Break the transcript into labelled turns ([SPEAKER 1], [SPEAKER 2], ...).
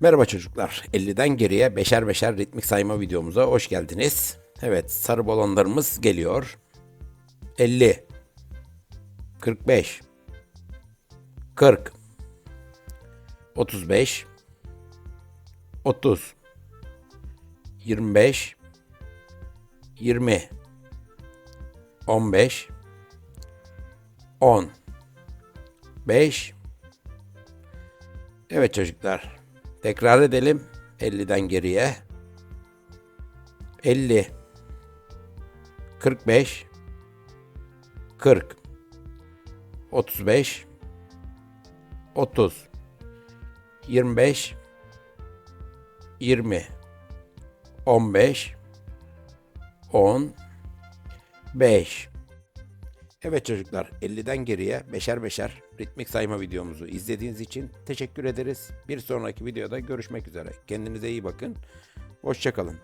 [SPEAKER 1] Merhaba çocuklar. 50'den geriye beşer beşer ritmik sayma videomuza hoş geldiniz. Evet, sarı balonlarımız geliyor. 50 45 40 35 30 25 20 15 10 5 Evet çocuklar. Tekrar edelim. 50'den geriye. 50 45 40 35 30 25 20 15 10 5 Evet çocuklar 50'den geriye beşer beşer ritmik sayma videomuzu izlediğiniz için teşekkür ederiz. Bir sonraki videoda görüşmek üzere. Kendinize iyi bakın. Hoşçakalın.